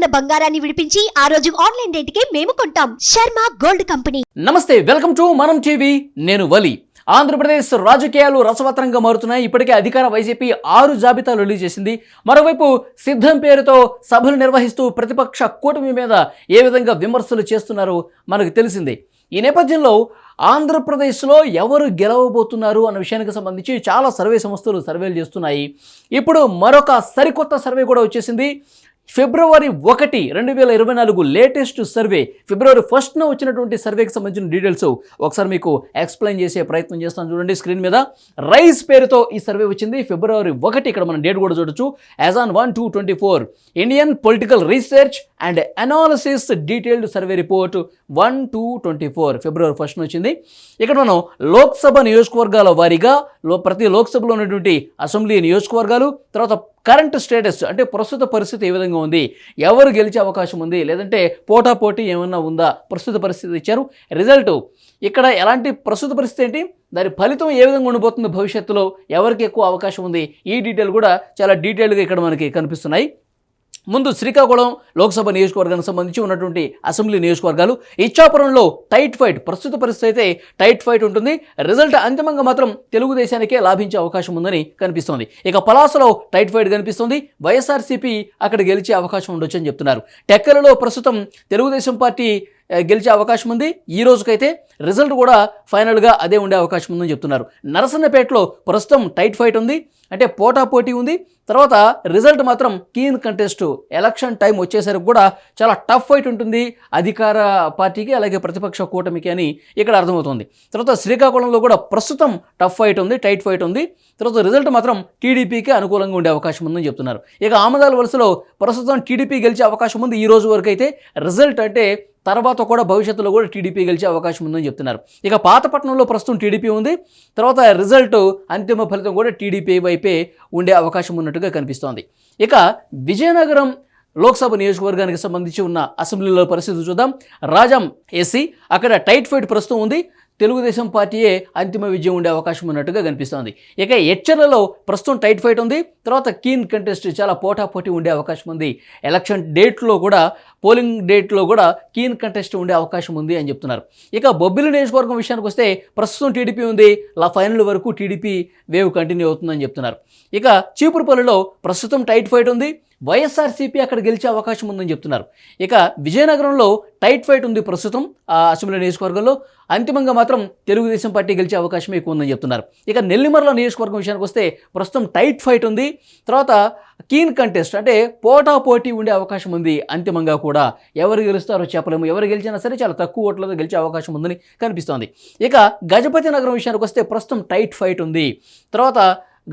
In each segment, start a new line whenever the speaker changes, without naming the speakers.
ఉన్న బంగారాన్ని విడిపించి ఆ రోజు ఆన్లైన్ రేటుకే మేము కొంటాం. Sharma gold company.
నమస్తే వెల్కమ్ టు మనం టీవీ. నేను వలి. ఆంధ్రప్రదేశ్ రాజకీయాలు రసవత్రంగా మారుతున్నాయి. ఇప్పటికే అధికార వైసీపీ ఆరు జాబితాలు రిలీజ్ చేసింది. మరోవైపు సిద్ధం పేరుతో సభలు నిర్వహిస్తూ ప్రతిపక్ష కూటమి మీద ఏ విధంగా విమర్శలు చేస్తున్నారో మనకు తెలిసిందే. ఈ నేపథ్యంలో ఆంధ్రప్రదేశ్లో ఎవరు గెలవబోతున్నారు అన్న విషయానికి సంబంధించి చాలా సర్వే సంస్థలు సర్వేలు చేస్తున్నాయి. ఇప్పుడు మరొక సరికొత్త సర్వే కూడా వచ్చేసింది. ఫిబ్రవరి ఒకటి రెండు వేల ఇరవై నాలుగు లేటెస్ట్ సర్వే. ఫిబ్రవరి ఫస్ట్న వచ్చినటువంటి సర్వేకి సంబంధించిన డీటెయిల్స్ ఒకసారి మీకు ఎక్స్ప్లెయిన్ చేసే ప్రయత్నం చేస్తాను చూడండి స్క్రీన్ మీద. రైస్ పేరుతో ఈ సర్వే వచ్చింది. ఫిబ్రవరి ఒకటి ఇక్కడ మనం డేట్ కూడా చూడొచ్చు. As on one two twenty four. Indian political research and analysis detailed survey report one two twenty four. February first వచ్చింది. ఇక్కడ మనం లోక్సభ నియోజకవర్గాల వారీగా ప్రతి లోక్సభలో ఉన్నటువంటి అసెంబ్లీ నియోజకవర్గాలు తర్వాత కరెంట్ స్టేటస్ అంటే ప్రస్తుత పరిస్థితి ఏ విధంగా ఉంది? ఎవరు గెలిచే అవకాశం ఉంది? లేదంటే పోటా పోటీ ఏమన్నా ఉందా? ప్రస్తుత పరిస్థితి ఇచ్చారు. రిజల్ట్ ఇక్కడ ఎలాంటి ప్రస్తుత పరిస్థితి ఏంటి? దాని ఫలితం ఏ విధంగా ఉండబోతుంది భవిష్యత్తులో? ఎవరికి ఎక్కువ అవకాశం ఉంది? ఈ డీటెయిల్ కూడా చాలా డీటెయిల్గా ఇక్కడ మనకి కనిపిస్తున్నాయి. ముందు శ్రీకాకుళం లోక్సభ నియోజకవర్గానికి సంబంధించి ఉన్నటువంటి అసెంబ్లీ నియోజకవర్గాలు. ఇచ్చాపురంలో టైట్ ఫైట్ ప్రస్తుత పరిస్థితి అయితే టైట్ ఫైట్ ఉంటుంది. రిజల్ట్ అంతిమంగా మాత్రం తెలుగుదేశానికే లాభించే అవకాశం ఉందని కనిపిస్తోంది. ఇక పలాసలో టైట్ ఫైట్ కనిపిస్తుంది. వైఎస్ఆర్సీపీ అక్కడ గెలిచే అవకాశం ఉండొచ్చు అని చెప్తున్నారు. టెక్కలలో ప్రస్తుతం తెలుగుదేశం పార్టీ గెలిచే అవకాశం ఉంది. ఈ రోజుకైతే రిజల్ట్ కూడా ఫైనల్గా అదే ఉండే అవకాశం ఉందని చెప్తున్నారు. నరసన్నపేటలో ప్రస్తుతం టైట్ ఫైట్ ఉంది. అంటే పోటా పోటీ ఉంది. తర్వాత రిజల్ట్ మాత్రం కీన్ కంటెస్ట్ ఎలక్షన్ టైం వచ్చేసరికి కూడా చాలా టఫ్ ఫైట్ ఉంటుంది. అధికార పార్టీకి అలాగే ప్రతిపక్ష కూటమికి అని ఇక్కడ అర్థమవుతుంది. తర్వాత శ్రీకాకుళంలో కూడా ప్రస్తుతం టఫ్ ఫైట్ ఉంది టైట్ ఫైట్ ఉంది. తర్వాత రిజల్ట్ మాత్రం టీడీపీకి అనుకూలంగా ఉండే అవకాశం ఉందని చెప్తున్నారు. ఇక ఆమదాల వలసలో ప్రస్తుతం టీడీపీ గెలిచే అవకాశం ఉంది. ఈ రోజు వరకు అయితే రిజల్ట్ అంటే తర్వాత కూడా భవిష్యత్తులో కూడా టీడీపీ గెలిచే అవకాశం ఉందని చెప్తున్నారు. ఇక పాతపట్నంలో ప్రస్తుతం టీడీపీ ఉంది. తర్వాత రిజల్ట్ అంతిమ ఫలితం కూడా టీడీపీ వైపే ఉండే అవకాశం ఉన్నట్టుగా కనిపిస్తోంది. ఇక విజయనగరం లోక్సభ నియోజకవర్గానికి సంబంధించి ఉన్న అసెంబ్లీలో పరిస్థితి చూద్దాం. రాజం ఎస్సీ అక్కడ టైట్ ఫైట్ ప్రస్తుతం ఉంది. తెలుగుదేశం పార్టీయే అంతిమ విజయం ఉండే అవకాశం ఉన్నట్టుగా కనిపిస్తోంది. ఇక హెచ్చర్లలో ప్రస్తుతం టైట్ ఫైట్ ఉంది. తర్వాత కీన్ కంటెస్ట్ చాలా పోటాపోటీ ఉండే అవకాశం ఉంది. ఎలక్షన్ డేట్లో కూడా పోలింగ్ డేట్లో కూడా కీన్ కంటెస్ట్ ఉండే అవకాశం ఉంది అని చెప్తున్నారు. ఇక బొబ్బిలి నియోజకవర్గం విషయానికి వస్తే ప్రస్తుతం టీడీపీ ఉంది. లా ఫైనల్ వరకు టీడీపీ వేవ్ కంటిన్యూ అవుతుందని చెప్తున్నారు. ఇక చీపురుపల్లిలో ప్రస్తుతం టైట్ ఫైట్ ఉంది. వైఎస్ఆర్సీపీ అక్కడ గెలిచే అవకాశం ఉందని చెప్తున్నారు. ఇక విజయనగరంలో టైట్ ఫైట్ ఉంది ప్రస్తుతం ఆ అసెంబ్లీ నియోజకవర్గంలో. అంతిమంగా మాత్రం తెలుగుదేశం పార్టీ గెలిచే అవకాశం ఎక్కువ ఉందని చెప్తున్నారు. ఇక నెల్లిమర్ల నియోజకవర్గం విషయానికి వస్తే ప్రస్తుతం టైట్ ఫైట్ ఉంది. తర్వాత కీన్ కంటెస్ట్ అంటే పోటా పోటీ ఉండే అవకాశం ఉంది అంతిమంగా కూడా. కూడా ఎవరు గెలుస్తారో చెప్పలేము. ఎవరు గెలిచినా సరే చాలా తక్కువ ఓట్లతో గెలిచే అవకాశం ఉందని కనిపిస్తోంది. ఇక గజపతి నగరం విషయానికి వస్తే ప్రస్తుతం టైట్ ఫైట్ ఉంది. తర్వాత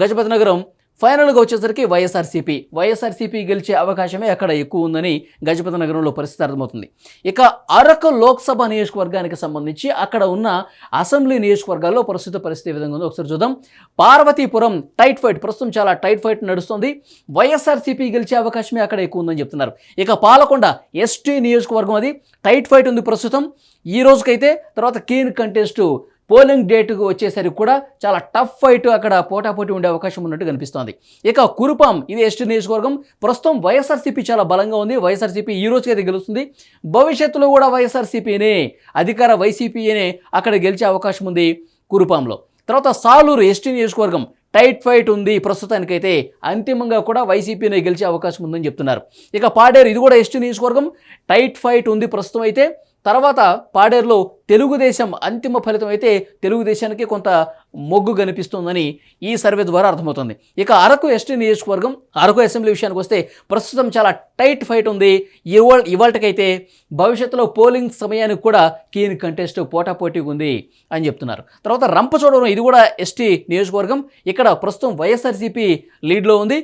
గజపతి నగరం ఫైనల్గా వచ్చేసరికి వైఎస్ఆర్సీపీ. వైఎస్ఆర్సీపీ గెలిచే అవకాశమే అక్కడ ఎక్కువ ఉందని గజపతి నగరంలో పరిస్థితి అర్థమవుతుంది. ఇక అరకు లోక్సభ నియోజకవర్గానికి సంబంధించి అక్కడ ఉన్న అసెంబ్లీ నియోజకవర్గాల్లో ప్రస్తుత పరిస్థితి విధంగా ఉందో ఒకసారి చూద్దాం. పార్వతీపురం టైట్ ఫైట్ ప్రస్తుతం చాలా టైట్ ఫైట్ నడుస్తుంది. వైఎస్ఆర్సీపీ గెలిచే అవకాశమే అక్కడ ఎక్కువ ఉందని చెప్తున్నారు. ఇక పాలకొండ ఎస్టీ నియోజకవర్గం అది. టైట్ ఫైట్ ఉంది ప్రస్తుతం. ఈ రోజుకైతే తర్వాత కీన్ కంటెస్ట్ పోలింగ్ డేట్కు వచ్చేసరికి కూడా చాలా టఫ్ ఫైట్ అక్కడ పోటాపోటీ ఉండే అవకాశం ఉన్నట్టు కనిపిస్తోంది. ఇక కురుపాం ఇది ఎస్టీ నియోజకవర్గం. ప్రస్తుతం వైఎస్ఆర్సీపీ చాలా బలంగా ఉంది. వైఎస్ఆర్సీపీ ఈ రోజుకైతే గెలుస్తుంది. భవిష్యత్తులో కూడా వైఎస్ఆర్సీపీనే అధికార వైసీపీనే అక్కడ గెలిచే అవకాశం ఉంది కురుపాంలో. తర్వాత సాలూరు ఎస్టీ నియోజకవర్గం టైట్ ఫైట్ ఉంది. ప్రస్తుతానికైతే అంతిమంగా కూడా వైసీపీనే గెలిచే అవకాశం ఉందని చెప్తున్నారు. ఇక పాడేరు ఇది కూడా ఎస్టీ నియోజకవర్గం టైట్ ఫైట్ ఉంది ప్రస్తుతం అయితే. తర్వాత పాడేరులో తెలుగుదేశం అంతిమ ఫలితం అయితే తెలుగుదేశానికి కొంత మొగ్గు కనిపిస్తుందని ఈ సర్వే ద్వారా అర్థమవుతుంది. ఇక అరకు ఎస్టీ నియోజకవర్గం అరకు అసెంబ్లీ విషయానికి వస్తే ప్రస్తుతం చాలా టైట్ ఫైట్ ఉంది. ఇవాళ ఇవాళకైతే భవిష్యత్తులో పోలింగ్ సమయానికి కూడా కీన్ కంటెస్ట్ పోటాపోటీగా ఉంది అని చెప్తున్నారు. తర్వాత రంపచోడవరం ఇది కూడా ఎస్టీ నియోజకవర్గం. ఇక్కడ ప్రస్తుతం వైఎస్ఆర్సీపీ లీడ్లో ఉంది.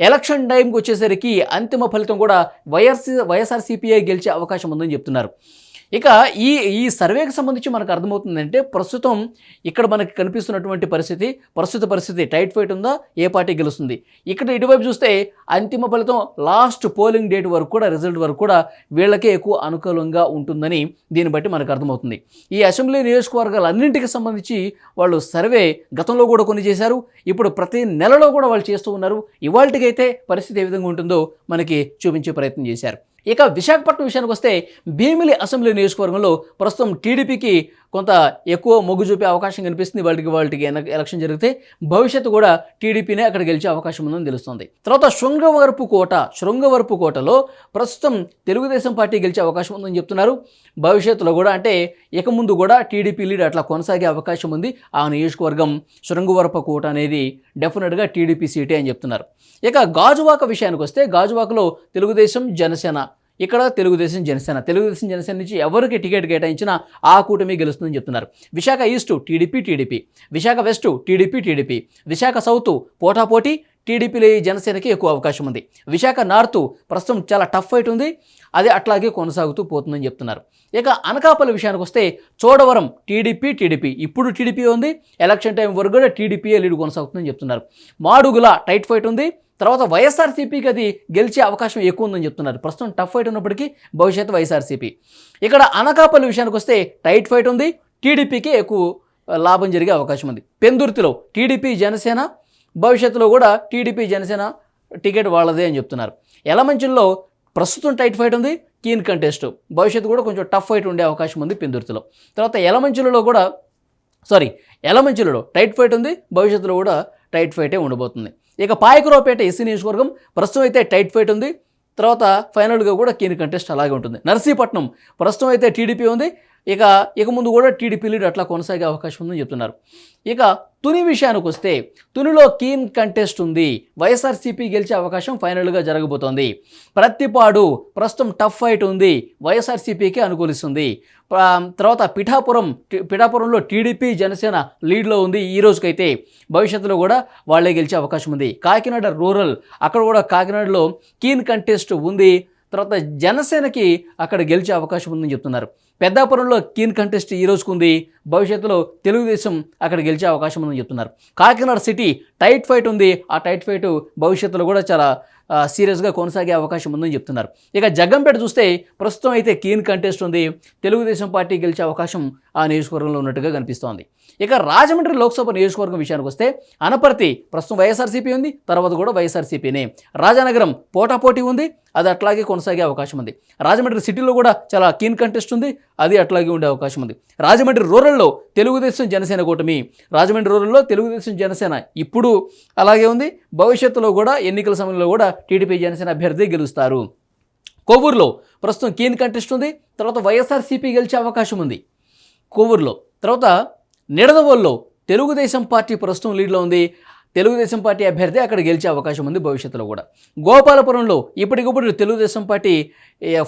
ఎలక్షన్ టైంకి వచ్చేసరికి అంతిమ ఫలితం కూడా వైఎస్సీ వైఎస్ఆర్సీపీఐ గెలిచే అవకాశం ఉందని చెప్తున్నారు. ఇక ఈ ఈ సర్వేకి సంబంధించి మనకు అర్థమవుతుందంటే ప్రస్తుతం ఇక్కడ మనకి కనిపిస్తున్నటువంటి పరిస్థితి ప్రస్తుత పరిస్థితి టైట్ ఫైట్ ఉందా? ఏ పార్టీ గెలుస్తుంది? ఇక్కడ ఇటువైపు చూస్తే అంతిమ ఫలితం లాస్ట్ పోలింగ్ డేట్ వరకు కూడా రిజల్ట్ వరకు కూడా వీళ్ళకే ఎక్కువ అనుకూలంగా ఉంటుందని దీన్ని బట్టి మనకు అర్థమవుతుంది. ఈ అసెంబ్లీ నియోజకవర్గాలన్నింటికి సంబంధించి వాళ్ళు సర్వే గతంలో కూడా కొన్ని చేశారు ఇప్పుడు ప్రతి నెలలో కూడా వాళ్ళు చేస్తూ ఉన్నారు. ఇవాళకైతే పరిస్థితి ఏ విధంగా ఉంటుందో మనకి చూపించే ప్రయత్నం చేశారు. ఇక విశాఖపట్నం విషయానికి వస్తే భీమిలి అసెంబ్లీ నియోజకవర్గంలో ప్రస్తుతం టీడీపీకి కొంత ఎక్కువ మొగ్గు చూపే అవకాశం కనిపిస్తుంది వాళ్ళకి వాళ్ళకి ఎలక్షన్ జరిగితే. భవిష్యత్తు కూడా టీడీపీనే అక్కడ గెలిచే అవకాశం ఉందని తెలుస్తుంది. తర్వాత శృంగవరపు కోట శృంగవరపు కోటలో ప్రస్తుతం తెలుగుదేశం పార్టీ గెలిచే అవకాశం ఉందని చెప్తున్నారు. భవిష్యత్తులో కూడా అంటే ఇక ముందు కూడా టీడీపీ లీడ్ అట్లా కొనసాగే అవకాశం ఉంది. ఆ నియోజకవర్గం శృంగవరపు కోట అనేది డెఫినెట్గా టీడీపీ సీటే అని చెప్తున్నారు. ఇక గాజువాక విషయానికి వస్తే గాజువాకలో తెలుగుదేశం జనసేన ఇక్కడ తెలుగుదేశం జనసేన. తెలుగుదేశం జనసేన నుంచి ఎవరికి టికెట్ కేటాయించినా ఆ కూటమి గెలుస్తుందని చెప్తున్నారు. Visakha east TDP TDP. Visakha west TDP TDP. Visakha south పోటాపోటీ TDP జనసేనకి ఎక్కువ అవకాశం ఉంది. విశాఖ నార్త్ ప్రస్తుతం చాలా టఫ్ ఫైట్ ఉంది. అది అట్లాగే కొనసాగుతూ పోతుందని చెప్తున్నారు. ఇక అనకాపల్లి విషయానికి వస్తే చోడవరం టీడీపీ టీడీపీ. ఇప్పుడు టీడీపీ ఉంది. ఎలక్షన్ టైం వరకు కూడా టీడీపీఏ లీడ్ కొనసాగుతుందని చెప్తున్నారు. మాడుగుల టైట్ ఫైట్ ఉంది. తర్వాత వైఎస్ఆర్సీపీకి అది గెలిచే అవకాశం ఎక్కువ ఉందని చెప్తున్నారు. ప్రస్తుతం టఫ్ ఫైట్ ఉన్నప్పటికీ భవిష్యత్తు వైఎస్ఆర్సీపీ. ఇక్కడ అనకాపల్లి విషయానికి వస్తే టైట్ ఫైట్ ఉంది. టీడీపీకి ఎక్కువ లాభం జరిగే అవకాశం ఉంది. పెందుర్తిలో టీడీపీ జనసేన భవిష్యత్తులో కూడా టీడీపీ జనసేన టికెట్ వాళ్ళదే అని చెప్తున్నారు. ఎలమంచుల్లో ప్రస్తుతం టైట్ ఫైట్ ఉంది. Keen contest. భవిష్యత్తు కూడా కొంచెం టఫ్ ఫైట్ ఉండే అవకాశం ఉంది పెందుర్తిలో. తర్వాత ఎలమంచులలో కూడా సారీ ఎలమంచులలో టైట్ ఫైట్ ఉంది. భవిష్యత్తులో కూడా టైట్ ఫైటే ఉండబోతుంది. ఇక పాయకురావుపేట ఎస్సీ నియోజకవర్గం ప్రస్తుతం అయితే టైట్ ఫైట్ ఉంది. తర్వాత ఫైనల్గా కూడా కీని కంటెస్ట్ అలాగే ఉంటుంది. నర్సీపట్నం ప్రస్తుతం అయితే టీడీపీ ఉంది. ఇక ఇక ముందు కూడా టీడీపీ లీడ్ అట్లా కొనసాగే అవకాశం ఉందని చెప్తున్నారు. ఇక తుని విషయానికి వస్తే తునిలో కీన్ కంటెస్ట్ ఉంది. వైఎస్ఆర్సీపీ గెలిచే అవకాశం ఫైనల్గా జరగబోతోంది. ప్రత్తిపాడు ప్రస్తుతం టఫ్ ఫైట్ ఉంది. వైఎస్ఆర్సీపీకి అనుకూలిస్తుంది. తర్వాత పిఠాపురం పిఠాపురంలో టీడీపీ జనసేన లీడ్లో ఉంది. ఈ రోజుకైతే భవిష్యత్తులో కూడా వాళ్ళే గెలిచే అవకాశం ఉంది. కాకినాడ రూరల్ అక్కడ కూడా కాకినాడలో కీన్ కంటెస్ట్ ఉంది. తర్వాత జనసేనకి అక్కడ గెలిచే అవకాశం ఉందని చెప్తున్నారు. పెద్దాపురంలో కీన్ కంటెస్ట్ ఈ రోజుకుంది. భవిష్యత్తులో తెలుగుదేశం అక్కడ గెలిచే అవకాశం ఉందని చెప్తున్నారు. కాకినాడ సిటీ టైట్ ఫైట్ ఉంది. ఆ టైట్ ఫైట్ భవిష్యత్తులో కూడా చాలా సీరియస్గా కొనసాగే అవకాశం ఉందని చెప్తున్నారు. ఇక జగ్గంపేట చూస్తే ప్రస్తుతం అయితే కీన్ కంటెస్ట్ ఉంది. తెలుగుదేశం పార్టీ గెలిచే అవకాశం ఆ నియోజకవర్గంలో ఉన్నట్టుగా కనిపిస్తోంది. ఇక రాజమండ్రి లోక్సభ నియోజకవర్గం విషయానికి వస్తే అనపర్తి ప్రస్తుతం వైఎస్ఆర్సీపీ ఉంది. తర్వాత కూడా వైఎస్ఆర్సీపీనే. రాజానగరం పోటాపోటీ ఉంది. అది అట్లాగే కొనసాగే అవకాశం ఉంది. రాజమండ్రి సిటీలో కూడా చాలా కీన్ కంటెస్ట్ ఉంది. అది అట్లాగే ఉండే అవకాశం ఉంది. రాజమండ్రి రూరల్లో తెలుగుదేశం జనసేన కూటమి. రాజమండ్రి రూరల్లో తెలుగుదేశం జనసేన ఇప్పుడు అలాగే ఉంది. భవిష్యత్తులో కూడా ఎన్నికల సమయంలో కూడా టీడీపీ జనసేన అభ్యర్థి గెలుస్తారు. కొవ్వూరులో ప్రస్తుతం కీన్ కంటెస్ట్ ఉంది తర్వాత వైఎస్ఆర్సీపీ గెలిచే అవకాశం ఉంది. కొవ్వూరులో తర్వాత నిడదవోల్లో తెలుగుదేశం పార్టీ ప్రస్తుతం లీడ్లో ఉంది తెలుగుదేశం పార్టీ అభ్యర్థి అక్కడ గెలిచే అవకాశం ఉంది భవిష్యత్తులో కూడా. గోపాలపురంలో ఇప్పటికిప్పుడు తెలుగుదేశం పార్టీ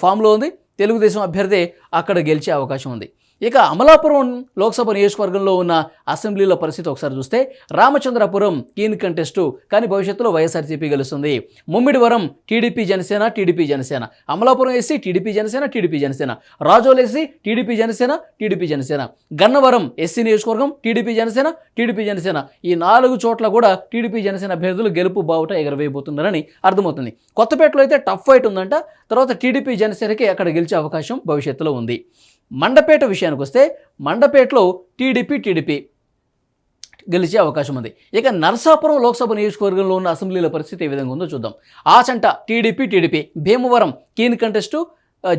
ఫామ్లో ఉంది తెలుగుదేశం అభ్యర్థి అక్కడ గెలిచే అవకాశం ఉంది. ఇక అమలాపురం లోక్సభ నియోజకవర్గంలో ఉన్న అసెంబ్లీలో పరిస్థితి ఒకసారి చూస్తే రామచంద్రపురం కీన్ కంటెస్టు కానీ భవిష్యత్తులో వైఎస్ఆర్సీపీ గెలుస్తుంది. Mummidivaram TDP Janasena TDP Janasena. Amalapuram SC TDP Janasena TDP Janasena. Razole SC TDP Janasena TDP Janasena. Gannavaram SC నియోజకవర్గం టీడీపీ జనసేన టీడీపీ జనసేన. ఈ నాలుగు చోట్ల కూడా టీడీపీ జనసేన అభ్యర్థులు గెలుపు బావుట ఎగరవేయబోతున్నారని అర్థమవుతుంది. కొత్తపేటలో అయితే టఫ్ ఫైట్ ఉందంట. తర్వాత టీడీపీ జనసేనకి అక్కడ గెలిచే అవకాశం భవిష్యత్తులో ఉంది. మండపేట విషయానికి వస్తే మండపేటలో టీడీపీ టీడీపీ గెలిచే అవకాశం ఉంది. ఇక నర్సాపురం లోక్సభ నియోజకవర్గంలో ఉన్న అసెంబ్లీల పరిస్థితి ఏ విధంగా ఉందో చూద్దాం. Achanta TDP TDP Bhimavaram keen contest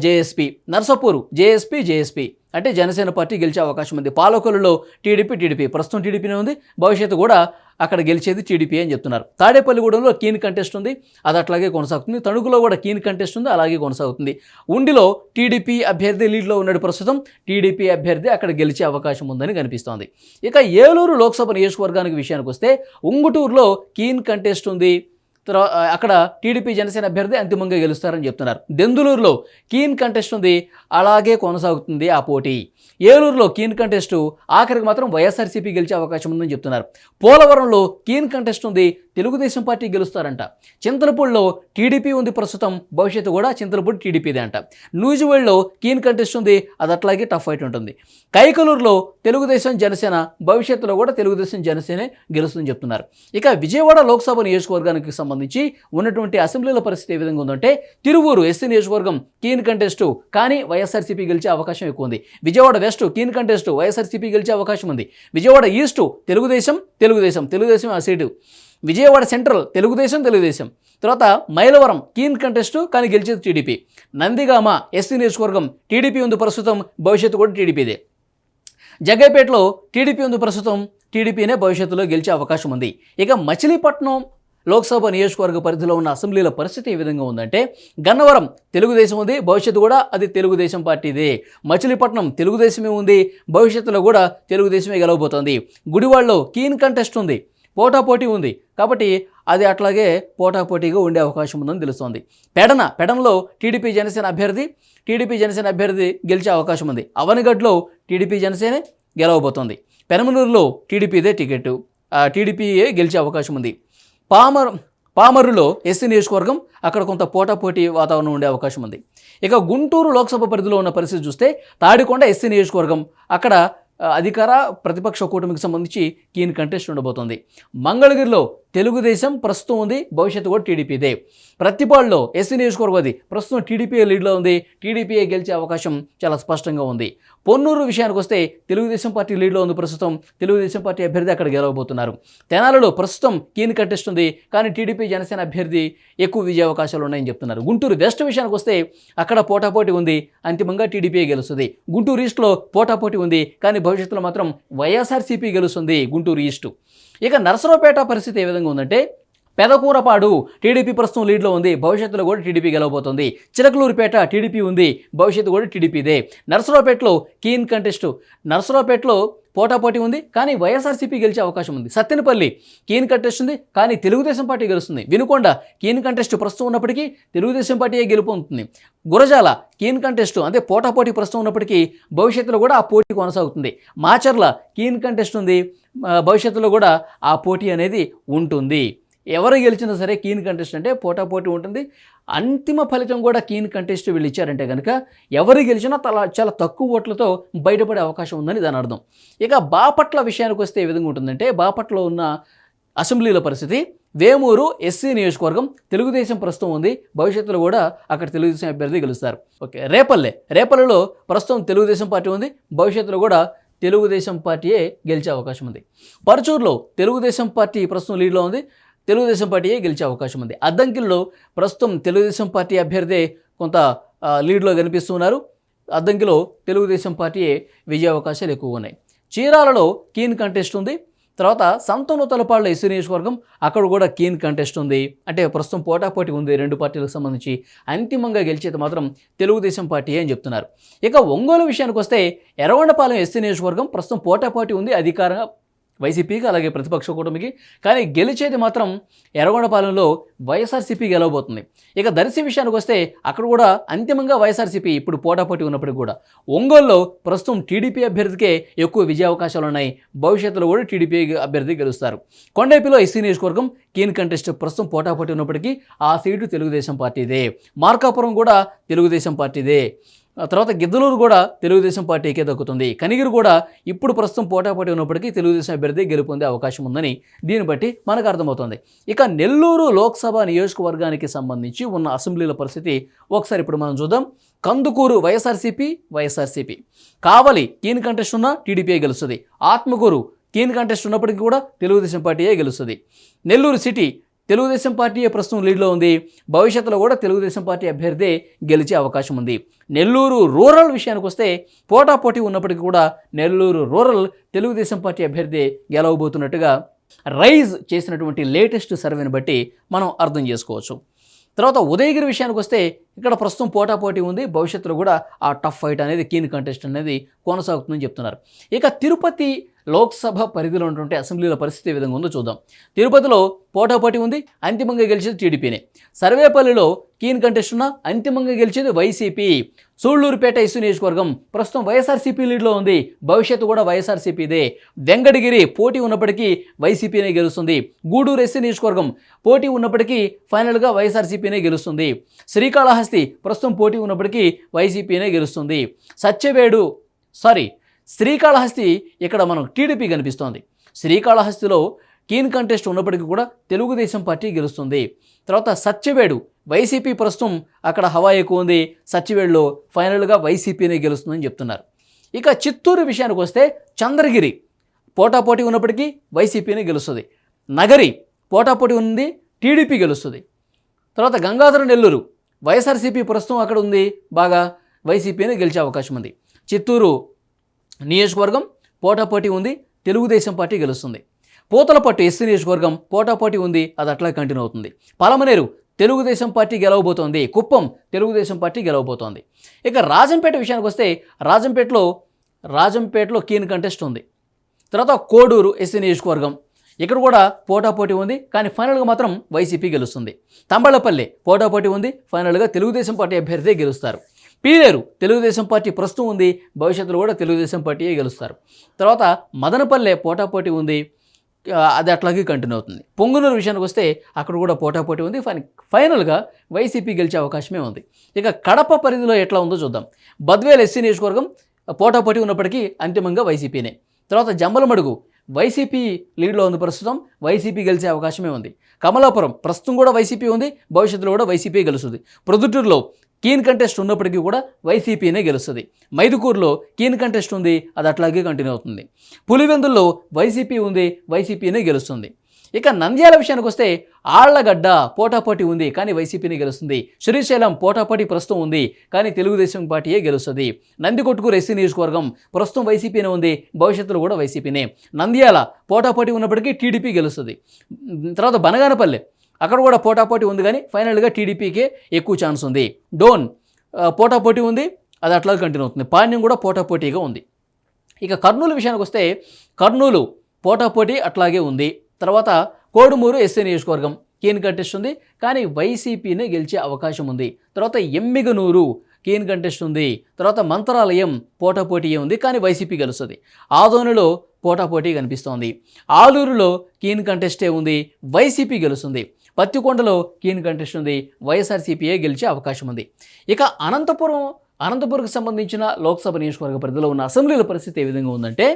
JSP Narsapur JSP JSP అంటే జనసేన పార్టీ గెలిచే అవకాశం ఉంది. పాలకొల్లులో టీడీపీ టీడీపీ ప్రస్తుతం టీడీపీనే ఉంది. భవిష్యత్తు కూడా అక్కడ గెలిచేది టీడీపీ అని చెప్తున్నారు. తాడేపల్లిగూడెంలో కీన్ కంటెస్ట్ ఉంది. అది అట్లాగే కొనసాగుతుంది. తణుకులో కూడా కీన్ కంటెస్ట్ ఉంది. అలాగే కొనసాగుతుంది. ఉండిలో టీడీపీ అభ్యర్థి లీడ్లో ఉన్నాడు ప్రస్తుతం. టీడీపీ అభ్యర్థి అక్కడ గెలిచే అవకాశం ఉందని కనిపిస్తోంది. ఇక ఏలూరు లోక్సభ నియోజకవర్గానికి విషయానికి వస్తే ఉంగుటూరులో కీన్ కంటెస్ట్ ఉంది. తర్వాత అక్కడ టీడీపీ జనసేన అభ్యర్థి అంతిమంగా గెలుస్తారని చెప్తున్నారు. దెందులూరులో కీన్ కంటెస్ట్ ఉంది. అలాగే కొనసాగుతుంది ఆ పోటీ. ఏలూరులో కీన్ కంటెస్ట్ ఆఖరికి మాత్రం వైఎస్ఆర్సీపీ గెలిచే అవకాశం ఉందని చెప్తున్నారు. పోలవరంలో కీన్ కంటెస్ట్ ఉంది. తెలుగుదేశం పార్టీ గెలుస్తారంట. చింతలపూడిలో టీడీపీ ఉంది ప్రస్తుతం భవిష్యత్తు కూడా చింతలపూడి టీడీపీదే అంట. నూజివేడ్లో కీన్ కంటెస్ట్ ఉంది అది అట్లాగే టఫ్ ఫైట్ ఉంటుంది. కైకలూరులో తెలుగుదేశం జనసేన భవిష్యత్తులో కూడా తెలుగుదేశం జనసేనే గెలుస్తుందని చెప్తున్నారు. ఇక విజయవాడ లోక్సభ నియోజకవర్గానికి సంబంధించి ఉన్నటువంటి అసెంబ్లీల పరిస్థితి ఏ విధంగా ఉందంటే తిరువూరు ఎస్సీ నియోజకవర్గం కీన్ కంటెస్టు కానీ వైఎస్ఆర్సీపీ గెలిచే అవకాశం ఎక్కువ ఉంది. Vijayawada west keen contest YSRCP గెలిచే అవకాశం ఉంది. విజయవాడ ఈస్టు తెలుగుదేశం తెలుగుదేశం తెలుగుదేశం ఆ సీటు విజయవాడ సెంట్రల్ తెలుగుదేశం తెలుగుదేశం. తర్వాత మైలవరం కీన్ కంటెస్టు కానీ గెలిచేది టీడీపీ. నందిగామ ఎస్సీ నియోజకవర్గం టీడీపీ ఉంది ప్రస్తుతం భవిష్యత్తు కూడా టీడీపీదే. జగ్గైపేటలో టీడీపీ ఉంది ప్రస్తుతం టీడీపీనే భవిష్యత్తులో గెలిచే అవకాశం ఉంది. ఇక మచిలీపట్నం లోక్సభ నియోజకవర్గ పరిధిలో ఉన్న అసెంబ్లీల పరిస్థితి ఏ విధంగా ఉందంటే గన్నవరం తెలుగుదేశం ఉంది భవిష్యత్తు కూడా అది తెలుగుదేశం పార్టీదే. మచిలీపట్నం తెలుగుదేశమే ఉంది భవిష్యత్తులో కూడా తెలుగుదేశమే గెలవబోతోంది. గుడివాడలో కీన్ కంటెస్ట్ ఉంది. పోటాపోటీ ఉంది. కాబట్టి అది అట్లాగే పోటాపోటీగా ఉండే అవకాశం ఉందని తెలుస్తోంది. పెడన పెడనలో టీడీపీ జనసేన అభ్యర్థి టీడీపీ జనసేన అభ్యర్థి గెలిచే అవకాశం ఉంది. అవనిగడ్లో టీడీపీ జనసేన గెలవబోతోంది. పెనమలూరులో టీడీపీదే టికెట్ టీడీపీయే గెలిచే అవకాశం ఉంది. పామర్ పామరులో ఎస్సీ నియోజకవర్గం అక్కడ కొంత పోటాపోటీ వాతావరణం ఉండే అవకాశం ఉంది. ఇక గుంటూరు లోక్సభ పరిధిలో ఉన్న పరిస్థితి చూస్తే తాడికొండ ఎస్సీ నియోజకవర్గం. అక్కడ అధికార ప్రతిపక్ష కూటమికి సంబంధించి కీన్ కంటెస్ట్ ఉండబోతోంది. మంగళగిరిలో తెలుగుదేశం ప్రస్తుతం ఉంది భవిష్యత్తు కూడా టీడీపీదే. ప్రతిపాడులో ఎస్సీ నియోజకవర్గది ప్రస్తుతం టీడీపీ లీడ్లో ఉంది టీడీపీఏ గెలిచే అవకాశం చాలా స్పష్టంగా ఉంది. పొన్నూరు విషయానికి వస్తే తెలుగుదేశం పార్టీ లీడ్లో ఉంది ప్రస్తుతం తెలుగుదేశం పార్టీ అభ్యర్థి అక్కడ గెలవబోతున్నారు. తెనాలలో ప్రస్తుతం కీన్ కంటెస్ట్ ఉంది కానీ టీడీపీ జనసేన అభ్యర్థి ఎక్కువ విజయ అవకాశాలు ఉన్నాయని చెప్తున్నారు. గుంటూరు వెస్ట్ విషయానికి వస్తే అక్కడ పోటాపోటీ ఉంది అంతిమంగా టీడీపీ గెలుస్తుంది. గుంటూరు ఈస్ట్లో పోటాపోటీ ఉంది కానీ భవిష్యత్తులో మాత్రం వైఎస్ఆర్సీపీ గెలుస్తుంది గుంటూరు ఈస్టు. ఇక నరసరావుపేట పరిస్థితి ఏ విధంగా ఉందంటే పెదకూరపాడు టీడీపీ ప్రస్తుతం లీడ్లో ఉంది భవిష్యత్తులో కూడా టీడీపీ గెలవబోతుంది. చిలకలూరుపేట టీడీపీ ఉంది భవిష్యత్తు కూడా టీడీపీదే. నరసరావుపేటలో కీన్ కంటెస్ట్ నరసరావుపేటలో పోటాపోటీ ఉంది కానీ వైఎస్ఆర్సీపీ గెలిచే అవకాశం ఉంది. సత్తెనపల్లి కీన్ కంటెస్ట్ ఉంది కానీ తెలుగుదేశం పార్టీ గెలుస్తుంది. వినుకొండ కీన్ కంటెస్ట్ ప్రస్తుతం ఉన్నప్పటికీ తెలుగుదేశం పార్టీయే గెలుపొందుతుంది గురజాల కీన్ కంటెస్ట్ అంటే పోటాపోటీ ప్రస్తుతం ఉన్నప్పటికీ భవిష్యత్తులో కూడా ఆ పోటీ కొనసాగుతుంది. మాచర్ల కీన్ కంటెస్ట్ ఉంది భవిష్యత్తులో కూడా ఆ పోటీ అనేది ఉంటుంది. ఎవరు గెలిచినా సరే కీన్ కంటెస్ట్ అంటే పోటాపోటీ ఉంటుంది. అంతిమ ఫలితం కూడా కీన్ కంటెస్ట్ వీళ్ళు ఇచ్చారంటే కనుక ఎవరు గెలిచినా తల చాలా తక్కువ ఓట్లతో బయటపడే అవకాశం ఉందని దాని అర్థం. ఇక బాపట్ల విషయానికి వస్తే ఏ విధంగా ఉంటుందంటే బాపట్లో ఉన్న అసెంబ్లీల పరిస్థితి వేమూరు ఎస్సీ నియోజకవర్గం తెలుగుదేశం ప్రస్తుతం ఉంది. భవిష్యత్తులో కూడా అక్కడ తెలుగుదేశం అభ్యర్థి గెలుస్తారు. ఓకే రేపల్లె. రేపల్లెలో ప్రస్తుతం తెలుగుదేశం పార్టీ ఉంది. భవిష్యత్తులో కూడా తెలుగుదేశం పార్టీయే గెలిచే అవకాశం ఉంది. పరుచూరులో తెలుగుదేశం పార్టీ ప్రస్తుతం లీడ్లో ఉంది. తెలుగుదేశం పార్టీయే గెలిచే అవకాశం ఉంది. అద్దంకిల్లో ప్రస్తుతం తెలుగుదేశం పార్టీ అభ్యర్థి కొంత లీడ్లో కనిపిస్తున్నారు. అద్దంకిలో తెలుగుదేశం పార్టీయే విజయ అవకాశాలు ఎక్కువ ఉన్నాయి. చీరాలలో కీన్ కంటెస్ట్ ఉంది. తర్వాత సంతంలో తలపాళ్ళ ఇసు నియోజకవర్గం అక్కడ కూడా కీన్ కంటెస్ట్ ఉంది. అంటే ప్రస్తుతం పోటాపోటీ ఉంది రెండు పార్టీలకు సంబంధించి. అంతిమంగా గెలిచేది మాత్రం తెలుగుదేశం పార్టీ అని చెప్తున్నారు. ఇక ఒంగోలు విషయానికి వస్తే ఎర్రగొండపాలెం ఎస్సీ నియోజకవర్గం ప్రస్తుతం పోటాపోటీ ఉంది అధికారంగా వైసీపీకి అలాగే ప్రతిపక్ష కూటమికి. కానీ గెలిచేది మాత్రం ఎర్రగొండపాలెంలో వైఎస్ఆర్సీపీ గెలవబోతుంది. ఇక దర్శి విషయానికి వస్తే అక్కడ కూడా అంతిమంగా వైఎస్ఆర్సీపీ ఇప్పుడు పోటాపోటీ ఉన్నప్పటికీ కూడా. ఒంగోలులో ప్రస్తుతం టీడీపీ అభ్యర్థికే ఎక్కువ విజయ అవకాశాలు ఉన్నాయి భవిష్యత్తులో కూడా టీడీపీ అభ్యర్థి గెలుస్తారు. కొండైపిలో ఎస్సీ నియోజకవర్గం కీన్ కంటెస్ట్ ప్రస్తుతం పోటాపోటీ ఉన్నప్పటికీ ఆ సీటు తెలుగుదేశం పార్టీదే. మార్కాపురం కూడా తెలుగుదేశం పార్టీదే. ఆ తర్వాత గిద్దలూరు కూడా తెలుగుదేశం పార్టీకే దక్కుతుంది కనిగిరి కూడా ఇప్పుడు ప్రస్తుతం పోటాపోటీ ఉన్నప్పటికీ తెలుగుదేశం అభ్యర్థి గెలుపొందే అవకాశం ఉందని దీన్ని బట్టి మనకు అర్థమవుతుంది. ఇక నెల్లూరు లోక్సభ నియోజకవర్గానికి సంబంధించి ఉన్న అసెంబ్లీల పరిస్థితి ఒకసారి ఇప్పుడు మనం చూద్దాం. కందుకూరు వైఎస్ఆర్సీపీ వైఎస్ఆర్సీపీ. కావలి కీన్ కంటెస్ట్ ఉన్న టీడీపీ గెలుస్తుంది. ఆత్మకూరు కీన్ కంటెస్ట్ ఉన్నప్పటికీ కూడా తెలుగుదేశం పార్టీయే గెలుస్తుంది. నెల్లూరు సిటీ తెలుగుదేశం పార్టీ ప్రస్తుతం లీడ్లో ఉంది? భవిష్యత్తులో కూడా తెలుగుదేశం పార్టీ అభ్యర్థి గెలిచే అవకాశం ఉంది. నెల్లూరు రూరల్ విషయానికి వస్తే పోటాపోటీ ఉన్నప్పటికీ కూడా నెల్లూరు రూరల్ తెలుగుదేశం పార్టీ అభ్యర్థి గెలవబోతున్నట్టుగా రైజ్ చేసినటువంటి లేటెస్ట్ సర్వేని బట్టి మనం అర్థం చేసుకోవచ్చు. తర్వాత ఉదయగిరి విషయానికి వస్తే ఇక్కడ ప్రస్తుతం పోటాపోటీ ఉంది. భవిష్యత్తులో కూడా ఆ టఫ్ ఫైట్ అనేది కీన్ కంటెస్ట్ అనేది కొనసాగుతుందని చెప్తున్నారు. ఇక తిరుపతి లోక్సభ పరిధిలో ఉన్నటువంటి అసెంబ్లీల పరిస్థితి ఏ విధంగా ఉందో చూద్దాం. తిరుపతిలో పోటాపోటీ ఉంది అంతిమంగా గెలిచేది టీడీపీనే. సర్వేపల్లిలో కీన్ కంటెస్ట్ ఉన్న అంతిమంగా గెలిచేది వైసీపీ. సూళ్ళూరుపేట ఇసు నియోజకవర్గం ప్రస్తుతం వైఎస్ఆర్సీపీ లీడ్లో ఉంది. భవిష్యత్తు కూడా వైఎస్ఆర్సీపీదే. వెంకటగిరి పోటీ ఉన్నప్పటికీ వైసీపీనే గెలుస్తుంది. గూడూరు ఎస్సీ నియోజకవర్గం పోటీ ఉన్నప్పటికీ ఫైనల్గా వైఎస్ఆర్సీపీనే గెలుస్తుంది. శ్రీకాళహస్తి ప్రస్తుతం పోటీ ఉన్నప్పటికీ వైసీపీనే గెలుస్తుంది. సత్యవేడు సారీ శ్రీకాళహస్తి ఇక్కడ మనం టీడీపీ కనిపిస్తోంది. శ్రీకాళహస్తిలో కీన్ కంటెస్ట్ ఉన్నప్పటికీ కూడా తెలుగుదేశం పార్టీ గెలుస్తుంది. తర్వాత సత్యవేడు వైసీపీ ప్రస్తుతం అక్కడ హవా ఎక్కువ ఉంది. సత్యవేడులో ఫైనల్గా వైసీపీనే గెలుస్తుందని చెప్తున్నారు. ఇక చిత్తూరు విషయానికి వస్తే చంద్రగిరి పోటాపోటీ ఉన్నప్పటికీ వైసీపీనే గెలుస్తుంది. నగరి పోటాపోటీ ఉంది టీడీపీ గెలుస్తుంది. తర్వాత గంగాధర నెల్లూరు వైఎస్ఆర్సీపీ ప్రస్తుతం అక్కడ ఉంది. బాగా వైసీపీని గెలిచే అవకాశం ఉంది. చిత్తూరు నియోజకవర్గం పోటాపోటీ ఉంది. తెలుగుదేశం పార్టీ గెలుస్తుంది. పోతలపట్టు ఎస్సీ నియోజకవర్గం పోటాపోటీ ఉంది. అది అట్లా కంటిన్యూ అవుతుంది. పలమనేరు తెలుగుదేశం పార్టీ గెలవబోతోంది. కుప్పం తెలుగుదేశం పార్టీ గెలవబోతోంది. ఇక రాజంపేట విషయానికి వస్తే రాజంపేటలో రాజంపేటలో కీన్ కంటెస్ట్ ఉంది. తర్వాత కోడూరు ఎస్సీ నియోజకవర్గం ఇక్కడ కూడా పోటాపోటీ ఉంది కానీ ఫైనల్గా మాత్రం వైసీపీ గెలుస్తుంది. తంబళ్ళపల్లి పోటాపోటీ ఉంది ఫైనల్గా తెలుగుదేశం పార్టీ అభ్యర్థి గెలుస్తారు. పీలేరు తెలుగుదేశం పార్టీ ప్రస్తుతం ఉంది భవిష్యత్తులో కూడా తెలుగుదేశం పార్టీయే గెలుస్తారు. తర్వాత మదనపల్లె పోటాపోటీ ఉంది అది అట్లాగే కంటిన్యూ అవుతుంది. పొంగునూరు విషయానికి వస్తే అక్కడ కూడా పోటాపోటీ ఉంది ఫైన్ ఫైనల్గా వైసీపీ గెలిచే అవకాశమే ఉంది. ఇక కడప పరిధిలో ఎట్లా ఉందో చూద్దాం. బద్వేల్ ఎస్సీ నియోజకవర్గం పోటాపోటీ ఉన్నప్పటికీ అంతిమంగా వైసీపీనే. తర్వాత జంబలమడుగు వైసీపీ లీడ్లో ఉంది ప్రస్తుతం వైసీపీ గెలిచే అవకాశమే ఉంది. కమలాపురం ప్రస్తుతం కూడా వైసీపీ ఉంది భవిష్యత్తులో కూడా వైసీపీ గెలుస్తుంది. ప్రొద్దుటూరులో కీన్ కంటెస్ట్ ఉన్నప్పటికీ కూడా వైసీపీనే గెలుస్తుంది. మైదుకూరులో కీన్ కంటెస్ట్ ఉంది అది అట్లాగే కంటిన్యూ అవుతుంది. పులివెందుల్లో వైసీపీ ఉంది వైసీపీనే గెలుస్తుంది. ఇక నంద్యాల విషయానికి వస్తే ఆళ్ళగడ్డ పోటాపోటీ ఉంది కానీ వైసీపీనే గెలుస్తుంది. శ్రీశైలం పోటాపోటీ ప్రస్తుతం ఉంది కానీ తెలుగుదేశం పార్టీయే గెలుస్తుంది. నందికొట్టుకు ఎస్సీ నియోజకవర్గం ప్రస్తుతం వైసీపీనే ఉంది భవిష్యత్తులో కూడా వైసీపీనే. నంద్యాల పోటాపోటీ ఉన్నప్పటికీ టీడీపీ గెలుస్తుంది. తర్వాత బనగానపల్లె అక్కడ కూడా పోటాపోటీ ఉంది కానీ ఫైనల్గా టీడీపీకే ఎక్కువ ఛాన్స్ ఉంది. డోన్ పోటాపోటీ ఉంది అది అట్లా కంటిన్యూ అవుతుంది. పాణ్యం కూడా పోటాపోటీగా ఉంది. ఇక కర్నూలు విషయానికి వస్తే కర్నూలు పోటాపోటీ అట్లాగే ఉంది. తర్వాత కోడుమూరు ఎస్సీ నియోజకవర్గం కీన్ కంటెస్ట్ ఉంది. కానీ వైసీపీనే గెలిచే అవకాశం ఉంది. తర్వాత ఎమ్మిగనూరు కీన్ కంటెస్ట్ ఉంది. తర్వాత మంత్రాలయం పోటాపోటీ ఉంది. కానీ వైసీపీ గెలుస్తుంది. ఆదోనిలో పోటాపోటీ కనిపిస్తోంది. ఆలూరులో కీన్ కంటెస్టే ఉంది. వైసీపీ గెలుస్తుంది. పత్తికొండలో కీన్ కంటెస్ట్ ఉంది. వైఎస్ఆర్సీపీఏ గెలిచే అవకాశం ఉంది. ఇక అనంతపురం అనంతపురంకు సంబంధించిన లోక్సభ నియోజకవర్గ పరిధిలో ఉన్న అసెంబ్లీల పరిస్థితి ఏ విధంగా ఉందంటే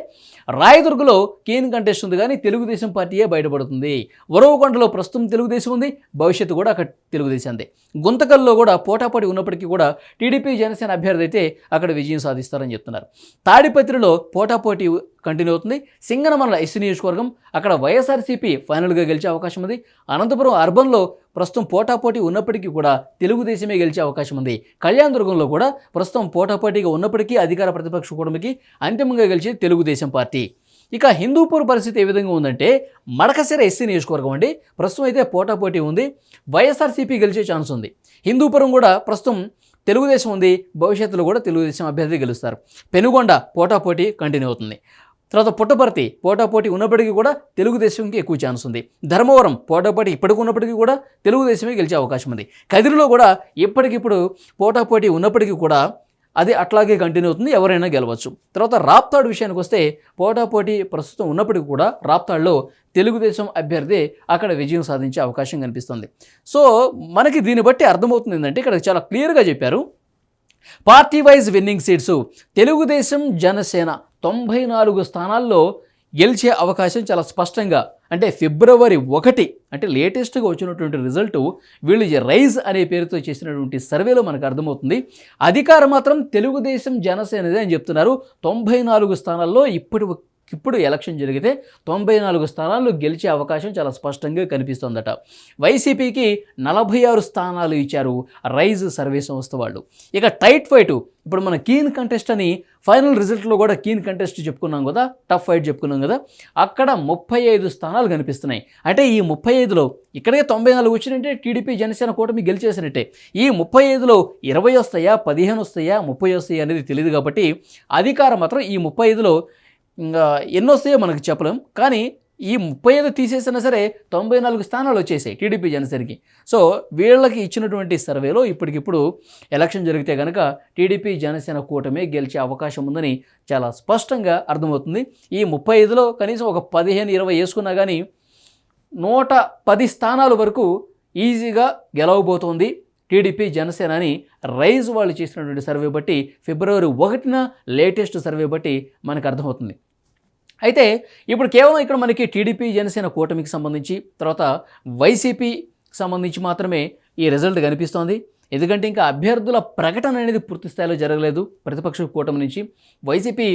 రాయదుర్గలో కేన్ కంటెస్ట్ ఉంది కానీ తెలుగుదేశం పార్టీయే బయటపడుతుంది. వరవకొండలో ప్రస్తుతం తెలుగుదేశం ఉంది భవిష్యత్తు కూడా అక్కడ తెలుగుదేశం గుంతకల్లో కూడా పోటాపోటీ ఉన్నప్పటికీ కూడా టీడీపీ జనసేన అభ్యర్థి అయితే అక్కడ విజయం సాధిస్తారని చెప్తున్నారు. తాడిపత్రిలో పోటాపోటీ కంటిన్యూ అవుతుంది. సింగనమల ఎస్సీ నియోజకవర్గం అక్కడ వైఎస్ఆర్సీపీ ఫైనల్గా గెలిచే అవకాశం ఉంది. అనంతపురం అర్బన్లో ప్రస్తుతం పోటాపోటీ ఉన్నప్పటికీ కూడా తెలుగుదేశమే గెలిచే అవకాశం ఉంది. కళ్యాణ దుర్గంలో కూడా ప్రస్తుతం పోటాపోటీగా ఉన్నప్పటికీ అధికార ప్రతిపక్ష కూటమికి అంతిమంగా గెలిచేది తెలుగుదేశం పార్టీ. ఇక హిందూపూర్ పరిస్థితి ఏ విధంగా ఉందంటే మడకసిర ఎస్సీ నియోజకవర్గం అండి. ప్రస్తుతం అయితే పోటాపోటీ ఉంది. వైఎస్ఆర్సీపీ గెలిచే ఛాన్స్ ఉంది. హిందూపురం కూడా ప్రస్తుతం తెలుగుదేశం ఉంది. భవిష్యత్తులో కూడా తెలుగుదేశం అభ్యర్థి గెలుస్తారు. పెనుగొండ పోటాపోటీ కంటిన్యూ అవుతుంది. తర్వాత పుట్టపర్తి పోటాపోటీ ఉన్నప్పటికీ కూడా తెలుగుదేశంకి ఎక్కువ ఛాన్స్ ఉంది. ధర్మవరం పోటాపోటీ ఇప్పటికి ఉన్నప్పటికీ కూడా తెలుగుదేశమే గెలిచే అవకాశం ఉంది. కదిరిలో కూడా ఇప్పటికిప్పుడు పోటాపోటీ ఉన్నప్పటికీ కూడా అది అట్లాగే కంటిన్యూ అవుతుంది ఎవరైనా గెలవచ్చు. తర్వాత రాప్తాడు విషయానికి వస్తే పోటాపోటీ ప్రస్తుతం ఉన్నప్పటికీ కూడా రాప్తాడులో తెలుగుదేశం అభ్యర్థి అక్కడ విజయం సాధించే అవకాశం కనిపిస్తుంది. సో మనకి దీన్ని బట్టి అర్థమవుతుంది ఏంటంటే ఇక్కడ చాలా క్లియర్గా చెప్పారు. Party wise winning seats Telugu Desam Janasena తొంభై నాలుగు స్థానాల్లో గెలిచే అవకాశం చాలా స్పష్టంగా అంటే ఫిబ్రవరి ఒకటి అంటే లేటెస్ట్గా వచ్చినటువంటి రిజల్ట్ వీళ్ళు రైజ్ అనే పేరుతో చేసినటువంటి సర్వేలో మనకు అర్థమవుతుంది. అధికారం మాత్రం తెలుగుదేశం జనసేనదే అని చెప్తున్నారు. తొంభై నాలుగు స్థానాల్లో ఇప్పటి ఇప్పుడు ఎలక్షన్ జరిగితే తొంభై నాలుగు స్థానాలు గెలిచే అవకాశం చాలా స్పష్టంగా కనిపిస్తోందట. వైసీపీకి నలభై ఆరు స్థానాలు ఇచ్చారు రైజ్ సర్వే సంస్థ వాళ్ళు. ఇక టైట్ ఫైట్ ఇప్పుడు మన కీన్ కంటెస్ట్ అని ఫైనల్ రిజల్ట్లో కూడా కీన్ కంటెస్ట్ చెప్పుకున్నాం కదా టఫ్ ఫైట్ చెప్పుకున్నాం కదా అక్కడ ముప్పై ఐదు స్థానాలు కనిపిస్తున్నాయి. అంటే ఈ ముప్పై ఐదులో ఇక్కడే తొంభై నాలుగు వచ్చినట్టే టీడీపీ జనసేన కూటమి గెలిచేసినట్టే. ఈ ముప్పై ఐదులో ఇరవై వస్తాయా పదిహేను వస్తాయా ముప్పై వస్తాయా అనేది తెలియదు కాబట్టి అధికారం మాత్రం ఈ ముప్పై ఐదులో ఇంకా ఎన్నో వస్తాయో మనకు చెప్పలేం. కానీ ఈ ముప్పై ఐదు తీసేసినా సరే తొంభై నాలుగు స్థానాలు వచ్చేసాయి టీడీపీ జనసేనకి. సో వీళ్ళకి ఇచ్చినటువంటి సర్వేలో ఇప్పటికిప్పుడు ఎలక్షన్ జరిగితే కనుక టీడీపీ జనసేన కూటమే గెలిచే అవకాశం ఉందని చాలా స్పష్టంగా అర్థమవుతుంది. ఈ ముప్పై ఐదులో కనీసం ఒక పదిహేను ఇరవై వేసుకున్నా కానీ నూట పది స్థానాల వరకు ఈజీగా గెలవబోతోంది టీడీపీ జనసేన అని రైజ్ వాళ్ళు చేసినటువంటి సర్వే బట్టి ఫిబ్రవరి ఒకటిన లేటెస్ట్ సర్వే బట్టి మనకు అర్థమవుతుంది. అయితే ఇప్పుడు కేవలం ఇక్కడ మనకి టీడీపీ జనసేన కూటమికి సంబంధించి తర్వాత వైసీపీ సంబంధించి మాత్రమే ఈ రిజల్ట్ కనిపిస్తోంది. ఎందుకంటే ఇంకా అభ్యర్థుల ప్రకటన అనేది పూర్తి స్థాయిలో జరగలేదు ప్రతిపక్ష కూటమి నుంచి. వైసీపీ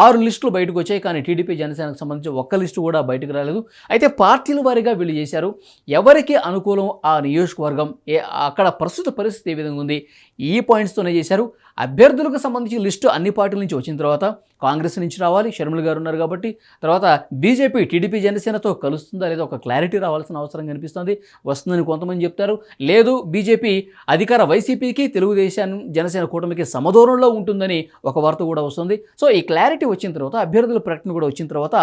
ఆరు లిస్టులు బయటకు వచ్చాయి కానీ టీడీపీ జనసేనకు సంబంధించి ఒక్క లిస్టు కూడా బయటకు రాలేదు. అయితే పార్టీల వారీగా వీళ్ళు చేశారు. ఎవరికి అనుకూలం ఆ నియోజకవర్గం? ఏ అక్కడ ప్రస్తుత పరిస్థితి ఏ విధంగా ఉంది? ఈ పాయింట్స్తోనే చేశారు. అభ్యర్థులకు సంబంధించి లిస్టు అన్ని పార్టీల నుంచి వచ్చిన తర్వాత కాంగ్రెస్ నుంచి రావాలి షర్మిల గారు ఉన్నారు కాబట్టి తర్వాత బీజేపీ టీడీపీ జనసేనతో కలుస్తుందా లేదా ఒక క్లారిటీ రావాల్సిన అవసరం కనిపిస్తుంది. వస్తుందని కొంతమంది చెప్తారు. లేదు బీజేపీ అధికార వైసీపీకి తెలుగుదేశం జనసేన కూటమికి సమదూరంలో ఉంటుందని ఒక వార్త కూడా వస్తుంది. సో ఈ క్లారిటీ వచ్చిన తర్వాత అభ్యర్థుల ప్రకటన కూడా వచ్చిన తర్వాత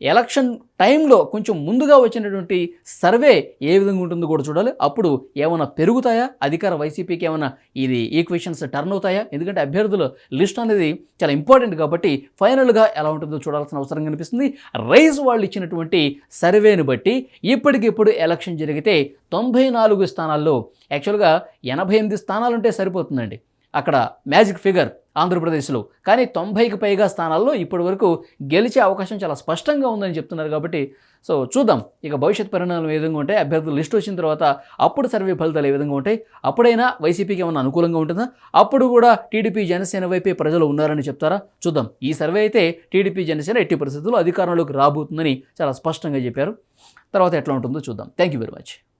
ఎలక్షన్ టైంలో కొంచెం ముందుగా వచ్చినటువంటి సర్వే ఏ విధంగా ఉంటుందో కూడా చూడాలి. అప్పుడు ఏమైనా పెరుగుతాయా? అధికార వైసీపీకి ఏమైనా ఇది ఈక్వేషన్స్ టర్న్ అవుతాయా? ఎందుకంటే అభ్యర్థుల లిస్ట్ అనేది చాలా ఇంపార్టెంట్ కాబట్టి ఫైనల్గా ఎలా ఉంటుందో చూడాల్సిన అవసరం కనిపిస్తుంది. రైస్ వాళ్ళు ఇచ్చినటువంటి సర్వేని బట్టి ఇప్పటికిప్పుడు ఎలక్షన్ జరిగితే తొంభై నాలుగు స్థానాల్లో యాక్చువల్గా ఎనభై ఎనిమిది స్థానాలు ఉంటే సరిపోతుందండి. అక్కడ మ్యాజిక్ ఫిగర్ ఆంధ్రప్రదేశ్లో. కానీ తొంభైకి పైగా స్థానాల్లో ఇప్పటి వరకు గెలిచే అవకాశం చాలా స్పష్టంగా ఉందని చెప్తున్నారు కాబట్టి సో చూద్దాం. ఇక భవిష్యత్ పరిణామాలు ఏ విధంగా ఉంటాయి? అభ్యర్థులు లిస్ట్ వచ్చిన తర్వాత అప్పుడు సర్వే ఫలితాలు ఏ విధంగా ఉంటాయి? అప్పుడైనా వైసీపీకి ఏమైనా అనుకూలంగా ఉంటుందా? అప్పుడు కూడా టీడీపీ జనసేన వైపే ప్రజలు ఉన్నారని చెప్తారా? చూద్దాం. ఈ సర్వే అయితే టీడీపీ జనసేన ఎట్టి పరిస్థితుల్లో అధికారంలోకి రాబోతుందని చాలా స్పష్టంగా చెప్పారు. తర్వాత ఎట్లా ఉంటుందో చూద్దాం. Thank you very much